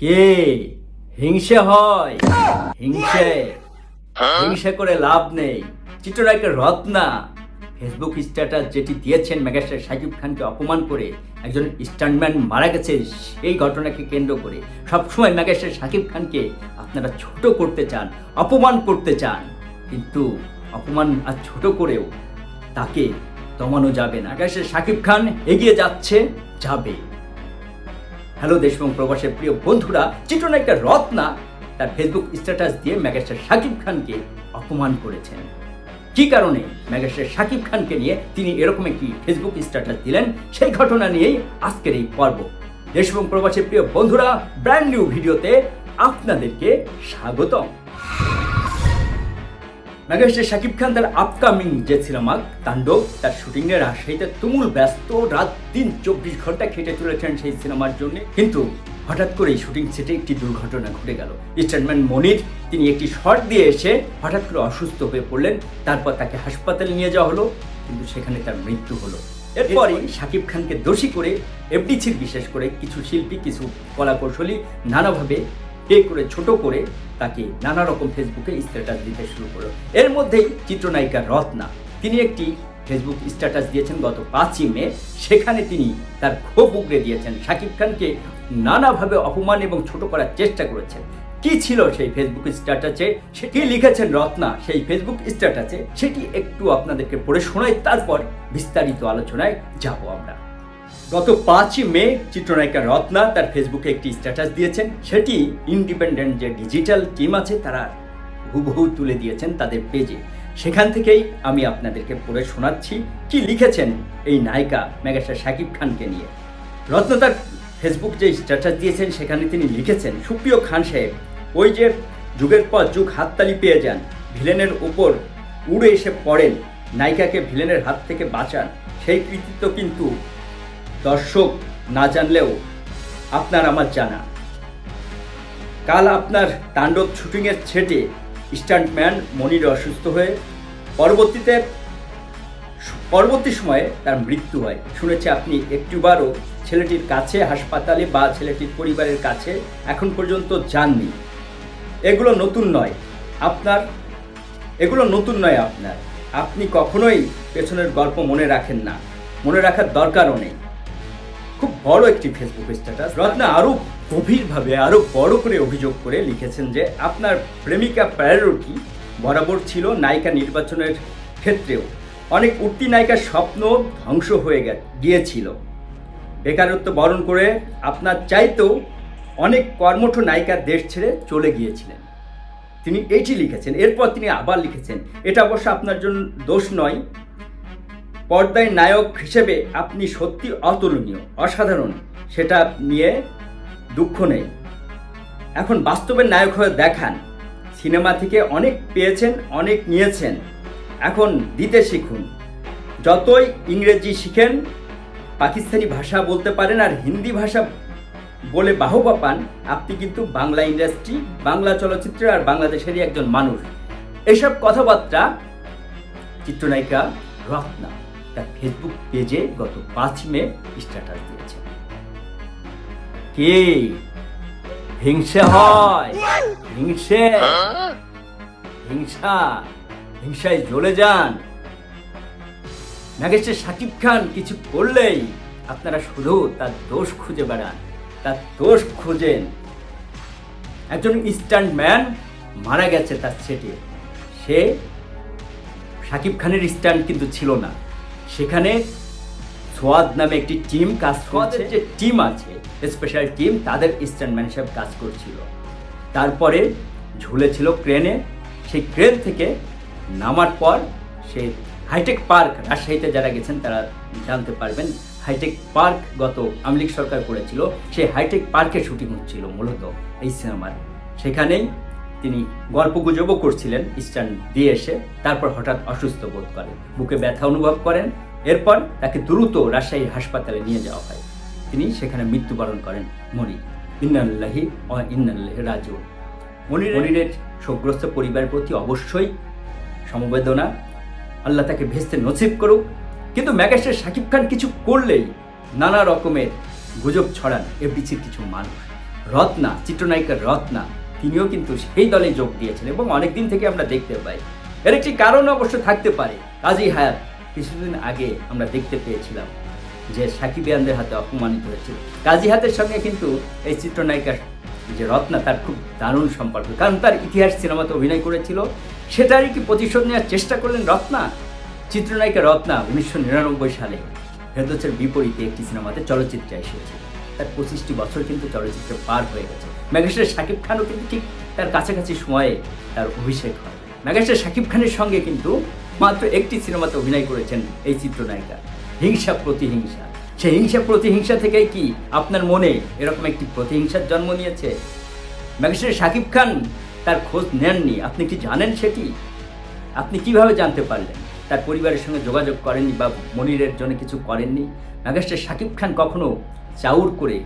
কে? হিংসে হয়। হিংসে। হিংসে করে লাভ নেই। চিত্রনায়কের রত্না। ফেসবুক স্ট্যাটাস যেটি দিয়েছেন মেগাস্টার সাকিব খানকে অপমান করে একজন স্টান্টম্যান মারা গেছে, সেই ঘটনাকে কেন্দ্র করে। সবসময় মেগাস্টার সাকিব খানকে আপনারা ছোট করতে চান, অপমান করতে চান। কিন্তু অপমান আর ছোট করেও তাকে দমানো যাবে না। মেগাস্টার সাকিব খান এগিয়ে যাচ্ছে, যাবে। হ্যালো দেশ এবং প্রবাসের প্রিয় বন্ধুরা, চিত্রনায়িকা রত্না তার ফেসবুক স্ট্যাটাস দিয়ে মেগাস্টার শাকিব খানকে অপমান করেছেন। কি কারণে মেগাস্টার শাকিব খানকে নিয়ে তিনি এরকম একটি ফেসবুক স্ট্যাটাস দিলেন, সেই ঘটনা নিয়েই আজকের এই পর্ব। দেশ এবং প্রবাসের প্রিয় বন্ধুরা ব্র্যান্ড নিউ ভিডিওতে আপনাদেরকে স্বাগতম। মেগাস্টার শাকিব খান তার আপকামিং যে সিনেমা তাণ্ডব তার শুটিং এর রাজশাহীতে তুমুল ব্যস্ত রাত দিন চব্বিশ ঘণ্টা খেটে চলেছেন সেই সিনেমার জন্য। কিন্তু হঠাৎ করেই শুটিং সেটে একটি দুর্ঘটনা ঘটে গেল। স্ট্যান্ডম্যান মনির তিনি একটি শট দিয়ে এসে হঠাৎ করে অসুস্থ হয়ে পড়লেন। তারপর তাকে হাসপাতালে নিয়ে যাওয়া হলো কিন্তু সেখানে তার মৃত্যু হলো। এরপরই? শাকিব খানকে দোষী করে এফডিসির বিশেষ করে কিছু শিল্পী কিছু কলাকৌশলী নানাভাবে পে করে, ছোট করে তাকে নানা রকম ফেসবুকে স্ট্যাটাস দিতে শুরু করল। এর মধ্যেই চিত্রনায়িকা রত্না, তিনি একটি ফেসবুক স্ট্যাটাস দিয়েছেন গত পাঁচই মে। সেখানে তিনি তার ক্ষোভ উগড়ে দিয়েছেন। শাকিব খানকে নানাভাবে অপমান এবং ছোট করার চেষ্টা করেছেন। কি ছিল সেই ফেসবুক স্ট্যাটাসে সেটি লিখেছেন রত্না। সেই ফেসবুক স্ট্যাটাসে সেটি একটু আপনাদেরকে পড়ে শোনাই, তারপর বিস্তারিত আলোচনায় যাব আমরা। গত পাঁচই মে চিত্রনায়িকা রত্না তার ফেসবুকে একটি স্ট্যাটাস দিয়েছেন। সেটি ইন্ডিপেন্ডেন্ট যে ডিজিটাল টিম আছে, তারা হুবহু তুলে দিয়েছেন তাদের পেজে। সেখান থেকেই আমি আপনাদেরকে পড়ে শোনাচ্ছি, কি লিখেছেন এই নায়িকা মেগাস্টার শাকিব খানকে নিয়ে। রত্ন তার ফেসবুক যে স্ট্যাটাস দিয়েছেন, সেখানে তিনি লিখেছেন, সুপ্রিয় খান সাহেব, ওই যে যুগের পর যুগ হাততালি পেয়ে যান, ভিলেনের উপর উড়ে এসে পড়েন, নায়িকাকে ভিলেনের হাত থেকে বাঁচান, সেই কৃতিত্ব কিন্তু দর্শক না জানলেও আপনার আমার জানা। কাল আপনার তাণ্ডব শুটিংয়ের ছেটে স্টান্টম্যান মনির অসুস্থ হয়ে পরবর্তীতে পরবর্তী সময়ে তার মৃত্যু হয়। শুনেছি আপনি একটিবারও ছেলেটির কাছে, হাসপাতালে বা ছেলেটির পরিবারের কাছে এখন পর্যন্ত যাননি। এগুলো নতুন নয়। আপনার, এগুলো নতুন নয় আপনার। আপনি কখনোই পেছনের গল্প মনে রাখেন না। মনে রাখার দরকারও নেই। খুব বড় একটি ফেসবুক স্ট্যাটাস রত্না আরও গভীরভাবে আরও বড় করে অভিযোগ করে লিখেছেন যে, আপনার প্রেমিকা প্রায়োরিটি বরাবর ছিল নায়িকা নির্বাচনের ক্ষেত্রেও। অনেক উঠতি নায়িকার স্বপ্ন ধ্বংস হয়ে গিয়েছিল। বেকারত্ব বরণ করে আপনার চাইতেও অনেক কর্মঠ নায়িকা দেশ ছেড়ে চলে গিয়েছিলেন। তিনি এটি লিখেছেন। এরপর তিনি আবার লিখেছেন, এটা অবশ্য আপনার জন্য দোষ নয়। পর্দায় নায়ক হিসেবে আপনি সত্যি অতুলনীয়, অসাধারণ, সেটা নিয়ে দুঃখ নেই। এখন বাস্তবের নায়ক হয়ে দেখান। সিনেমা থেকে অনেক পেয়েছেন, অনেক নিয়েছেন। এখন দিতে শিখুন। যতই ইংরেজি শিখেন, পাকিস্তানি ভাষা বলতে পারেন আর হিন্দি ভাষা বলে বাহবা পান, আপনি কিন্তু বাংলা ইন্ডাস্ট্রি, বাংলা চলচ্চিত্র আর বাংলাদেশেরই একজন মানুষ। এসব কথাবার্তা চিত্রনায়িকা রত্না। তার ফেসবুক পেজে গত পাঁচ মে স্ট্যাটাস দিয়েছে। কে? হিংসে হয়। হিংসে। হিংসা। হিংসায় জ্বলে যান। নাগেশের শাকিব খান কিছু করলেই আপনারা শুধু তার দোষ খুঁজে বেড়ান। তার দোষ খুঁজেন। একজন স্ট্যান্ড ম্যান মারা গেছে তার সেটে সে শাকিব খানের স্ট্যান্ড কিন্তু ছিল না। সেখানে সোয়াদ নামে একটি টিম কাজ সোয়াদের যে টিম আছে, স্পেশাল টিম, তাদের স্ট্যান্ডম্যান হিসেবে কাজ করছিল। তারপরে ঝুলেছিল ক্রেনে। সেই ক্রেন থেকে নামার পর সে হাইটেক পার্ক রাজশাহীতে যারা গেছেন, তারা জানতে পারবেন, হাইটেক পার্ক গত আমলিক সরকার করেছিল। সেই হাইটেক পার্কে শুটিং হচ্ছিল মূলত এই সিনেমার। সেখানেই তিনি গল্পগুজবও করছিলেন স্ট্যান্ড দিয়ে এসে। তারপর হঠাৎ অসুস্থ বোধ করেন। বুকে ব্যথা অনুভব করেন। এরপর তাকে দ্রুত রাজশাহী হাসপাতালে নিয়ে যাওয়া হয়। তিনি সেখানে মৃত্যুবরণ করেন মনির। ইন্নাল্লাহি ও ইন্নাল্লাহি রাজু মনির মনিরের শোকগ্রস্ত পরিবারের প্রতি অবশ্যই সমবেদনা। আল্লাহ তাকে ভেস্তে নসিব করুক। কিন্তু ম্যাগাস্টার শাকিব খান কিছু করলেই নানা রকমের গুজব ছড়ান এফডিসির কিছু মানুষ। রত্না চিত্রনায়িকা রত্না তিনিও কিন্তু সেই দলে যোগ দিয়েছেন এবং অনেক দিন থেকে আমরা দেখতে পাই। এর একটি কারণ অবশ্য থাকতে পারে, কাজী হায়াত কিছুদিন আগে আমরা দেখতে পেয়েছিলাম যে সাকিবিয়ানদের হাতে অপমানিত হয়েছিল। কাজী হাতের সঙ্গে কিন্তু এই চিত্রনায়িকার যে রত্না, তার খুব দারুণ সম্পর্ক। কারণ তার ইতিহাস সিনেমাতে অভিনয় করেছিল, সেটারই কি প্রতিশোধ নেওয়ার চেষ্টা করলেন রত্না? চিত্রনায়িকা রত্না উনিশশো নিরানব্বই সালে ফেরদোসের বিপরীতে একটি সিনেমাতে চলচ্চিত্রে এসেছে। তার পঁচিশটি বছর কিন্তু চলচ্চিত্রে পার হয়ে গেছে। মেঘেশ্বর শাকিব খানও কিন্তু ঠিক তার কাছাকাছি সময়ে তার অভিষেক হয়। মেঘেশ্বর শাকিব খানের সঙ্গে কিন্তু মাত্র একটি সিনেমাতে অভিনয় করেছেন এই চিত্রনায়িকা, হিংসা প্রতিহিংসা। সেই হিংসা প্রতিহিংসা থেকেই কি আপনার মনে এরকম একটি প্রতিহিংসার জন্ম নিয়েছে? মেঘেশ্বর শাকিব খান তার খোঁজ নেননি, আপনি কি জানেন সেটি? আপনি কীভাবে জানতে পারলেন? তার পরিবারের সঙ্গে যোগাযোগ করেননি বা মনিরের জন্য কিছু করেননি? মেঘাস্টার শাকিব খান কখনো চাউর করে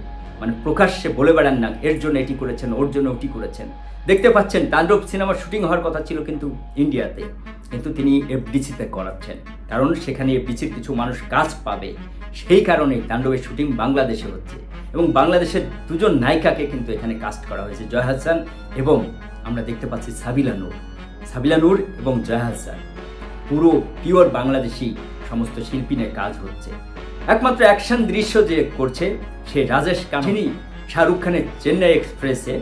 মানে প্রকাশ্যে বলে বেড়ান না, এর জন্য এটি করেছেন, ওর জন্য ওটি করেছেন। দেখতে পাচ্ছেন, তাণ্ডব সিনেমার শুটিং হওয়ার কথা ছিল কিন্তু ইন্ডিয়াতে, কিন্তু তিনি এফডিসিতে করাচ্ছেন। কারণ সেখানে এফডিসির কিছু মানুষ কাজ পাবে, সেই কারণে তাণ্ডবের শুটিং বাংলাদেশে হচ্ছে। এবং বাংলাদেশের দুজন নায়িকাকে কিন্তু এখানে কাস্ট করা হয়েছে, জয় হাসান এবং আমরা দেখতে পাচ্ছি সাবিলা নূর। সাবিলা নূর এবং জয় হাসান, পুরো পিওর বাংলাদেশি সমস্ত শিল্পী নিয়ে কাজ হচ্ছে। একমাত্র অ্যাকশন দৃশ্য যে করছে, সে রাজেশ কামিনী শাহরুখ খানের চেন্নাই এক্সপ্রেসে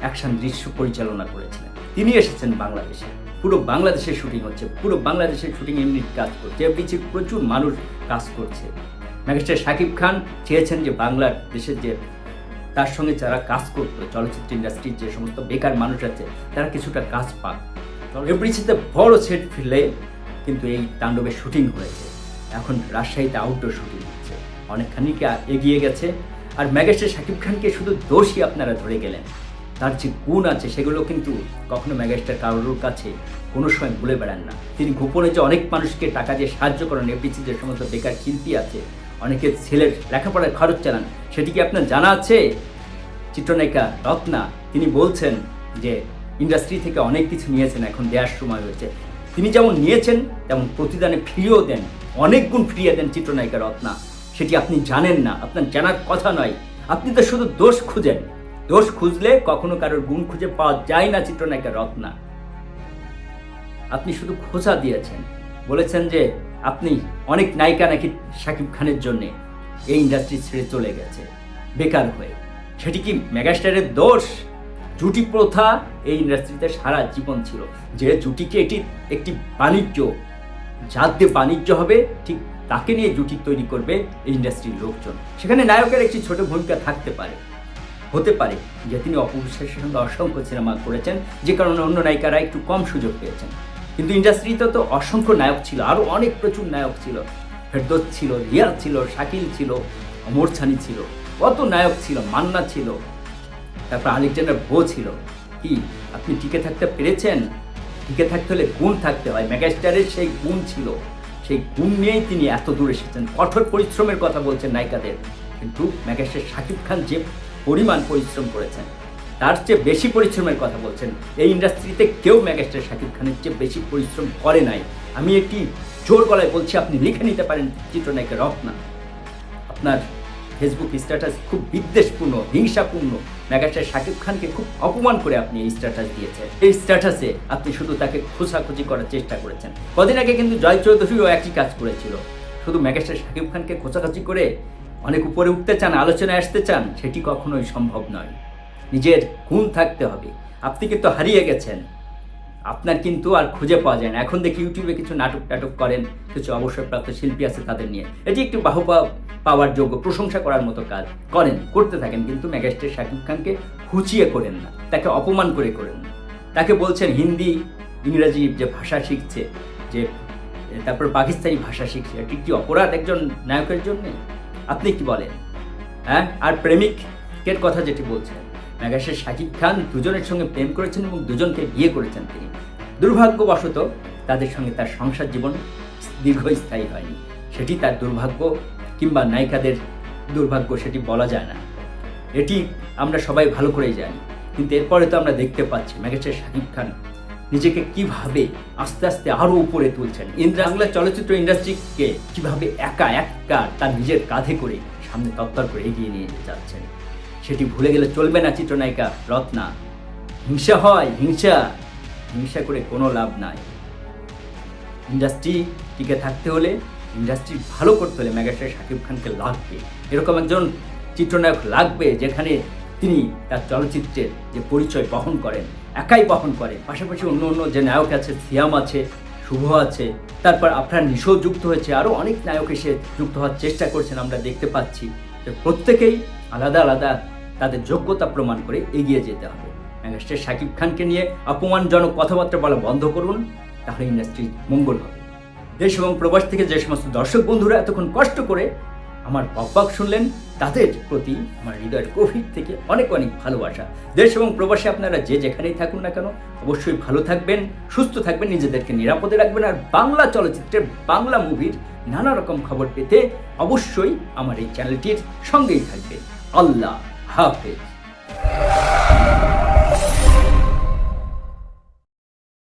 অ্যাকশন দৃশ্য পরিচালনা করেছিলেন। তিনি এসেছেন বাংলাদেশে। পুরো বাংলাদেশের শুটিং হচ্ছে। পুরো বাংলাদেশের শুটিং ইউনিট কাজ করছে। পিছিয়ে প্রচুর মানুষ কাজ করছে। ম্যাজিস্ট্রেট শাকিব খান চেয়েছেন যে বাংলাদেশের যে তার সঙ্গে যারা কাজ করতো, চলচ্চিত্র ইন্ডাস্ট্রির যে সমস্ত বেকার মানুষ আছে, তারা কিছুটা কাজ পাক। এভরিচিতে বড় সেট ফিল্ডে কিন্তু এই তাণ্ডবের শুটিং হয়েছে। এখন রাজশাহীতে আউটডোর শুটিং হচ্ছে। অনেকখানি এগিয়ে গেছে। আর ম্যাগেস্টার শাকিব খানকে শুধু দোষী আপনারা ধরে গেলেন। তার যে গুণ আছে, সেগুলো কিন্তু কখনো ম্যাগেস্টার কারোর কাছে কোনো সময় ভুলে বেড়ান না। তিনি গোপনে যে অনেক মানুষকে টাকা দিয়ে সাহায্য করেন এপিসি যে সমস্ত বেকার শিল্পী আছে, অনেকে ছেলের লেখাপড়ার খরচ চালান, সেটি কি আপনার জানা আছে? চিত্রনায়িকা রত্না, তিনি বলছেন যে ইন্ডাস্ট্রি থেকে অনেক কিছু নিয়েছেন, এখন দেওয়ার সময় হয়েছে। তিনি যেমন নিয়েছেন, তেমন প্রতিদানে ফিরিয়েও দেন। অনেক গুণ ফিরিয়ে দেন চিত্রনায়িকা রত্না। সেটি আপনি জানেন না, আপনার জানার কথা নয়। আপনি তো শুধু দোষ খুঁজেন। দোষ খুঁজলে কখনো কারোর গুণ খুঁজে পাওয়া যায় না চিত্রনায়িকা রত্না। আপনি শুধু খোঁজা দিয়েছেন। বলেছেন যে আপনি অনেক নায়িকা নাকি শাকিব খানের জন্যে এই ইন্ডাস্ট্রি ছেড়ে চলে গেছে, বেকার হয়ে। সেটি কি মেগাস্টারের দোষ? জুটি প্রথা এই ইন্ডাস্ট্রিতে সারা জীবন ছিল। যে জুটিকে এটি একটি বাণিজ্য যার দিয়ে বাণিজ্য হবে, ঠিক তাকে নিয়ে জুটি তৈরি করবে ইন্ডাস্ট্রির লোকজন। সেখানে নায়কের একটি ছোট ভূমিকা থাকতে পারে, হতে পারে, যে তিনি অপবিশ্বাসের সঙ্গে অসংখ্য সিনেমা করেছেন, যে কারণে অন্য নায়িকারা একটু কম সুযোগ পেয়েছেন। কিন্তু ইন্ডাস্ট্রিতে তো অসংখ্য নায়ক ছিল আরও অনেক প্রচুর নায়ক ছিল। ফেরদোস ছিল, রিয়াজ ছিল, শাকিল ছিল, অমর ছানি ছিল, কত নায়ক ছিল, মান্না ছিল, তারপর আলেকজান্ডার বো ছিল। কি, আপনি টিকে থাকতে পেরেছেন? টিকে থাকতে হলে গুণ থাকতে হয়। মেগাস্টারের সেই গুণ ছিল। সেই গুণ নিয়েই তিনি এত দূর এসেছেন। কঠোর পরিশ্রমের কথা বলছেন নায়িকাদের। কিন্তু মেগাস্টার শাকিব খান যে পরিমাণ পরিশ্রম করেছেন, তার চেয়ে বেশি পরিশ্রমের কথা বলছেন। এই ইন্ডাস্ট্রিতে কেউ মেগাস্টার শাকিব খানের চেয়ে বেশি পরিশ্রম করে নাই। আমি একটি জোর গলায় বলছি, আপনি লিখে নিতে পারেন চিত্রনায়িকা রত্না। আপনার ফেসবুক স্ট্যাটাস খুব বিদ্বেষপূর্ণ, হিংসাপূর্ণ। মেগাস্টার শাকিব খানকে খুব অপমান করে আপনি এই স্ট্যাটাস দিয়েছেন। এই স্ট্যাটাসে আপনি শুধু তাকে খোঁজাখুঁজি করার চেষ্টা করেছেন। কদিন আগে কিন্তু জয় চৌধুরীও একই কাজ করেছিল। শুধু মেগাস্টার শাকিব খানকে খোঁচাখুচি করে অনেক উপরে উঠতে চান, আলোচনায় আসতে চান, সেটি কখনোই সম্ভব নয়। নিজের গুণ থাকতে হবে। আপনি কিন্তু হারিয়ে গেছেন। আপনার কিন্তু আর খুঁজে পাওয়া যায় না। এখন দেখি ইউটিউবে কিছু নাটক টাটক করেন, কিছু অবসরপ্রাপ্ত শিল্পী আছে তাদের নিয়ে। এটি একটু বাহবা পাওয়ার যোগ্য, প্রশংসা করার মতো কাজ করেন, করতে থাকেন, কিন্তু মেগাস্টার শাকিব খানকে হুচিয়ে করেন না, তাকে অপমান করে করেন না। তাকে বলছেন হিন্দি, ইংরেজি যে ভাষা শিখছে, যে তারপর পাকিস্তানি ভাষা শিখছে, এটি কি অপরাধ একজন নায়কের জন্য? আপনি কি বলেন? হ্যাঁ? আর প্রেমিকের কথা যেটি বলছেন মেগাস্টার শাকিব খান দুজনের সঙ্গে প্রেম করেছেন এবং দুজনকে বিয়ে করেছেন তিনি। দুর্ভাগ্যবশত তাদের সঙ্গে তার সংসার জীবন দীর্ঘস্থায়ী হয়নি। সেটি তার দুর্ভাগ্য কিংবা নায়িকাদের দুর্ভাগ্য সেটি বলা যায় না। এটি আমরা সবাই ভালো করেই জানি। কিন্তু এরপরে তো আমরা দেখতে পাচ্ছি মেগাস্টার শাকিব খান নিজেকে কীভাবে আস্তে আস্তে আরও উপরে তুলছেন। ইন্দ্রা বাংলা চলচ্চিত্র ইন্ডাস্ট্রিকে কীভাবে একা একা তার নিজের কাঁধে করে সামনে তত্তর করে এগিয়ে নিয়ে যাচ্ছেন। সেটি ভুলে গেলে চলবে না চিত্রনায়িকা রত্না। হিংসা হয়, হিংসা। হিংসা করে কোনো লাভ নাই। ইন্ডাস্ট্রি টিকে থাকতে হলে, ইন্ডাস্ট্রি ভালো করতে হলে মেগাস্টার শাকিব খানকে লাগবে। এরকম একজন চিত্রনায়ক লাগবে যেখানে তিনি তার চলচ্চিত্রের যে পরিচয় বহন করেন, একাই বহন করেন। পাশাপাশি অন্য অন্য যে নায়ক আছে, সিয়াম আছে, শুভ আছে, তারপর আপনার নিশো যুক্ত হয়েছে। আরও অনেক নায়ক এসে যুক্ত হওয়ার চেষ্টা করছেন, আমরা দেখতে পাচ্ছি। প্রত্যেকেই আলাদা আলাদা তাদের যোগ্যতা প্রমাণ করে এগিয়ে যেতে হবে। মেগাস্টার শাকিব খানকে নিয়ে অপমানজনক কথাবার্তা বলা বন্ধ করুন, তাহলে ইন্ডাস্ট্রি মঙ্গল হবে। দেশ এবং প্রবাস থেকে যে সমস্ত দর্শক বন্ধুরা এতক্ষণ কষ্ট করে আমার বকবাক শুনলেন, তাদের প্রতি আমার হৃদয়ের গভীর থেকে অনেক অনেক ভালোবাসা। দেশ এবং প্রবাসে আপনারা যে যেখানেই থাকুন না কেন, অবশ্যই ভালো থাকবেন, সুস্থ থাকবেন, নিজেদেরকে নিরাপদে রাখবেন আর বাংলা চলচ্চিত্রের বাংলা মুভির নানা রকম খবর পেতে অবশ্যই আমার এই চ্যানেলটির সঙ্গেই থাকবে। আল্লাহ হাফেজ।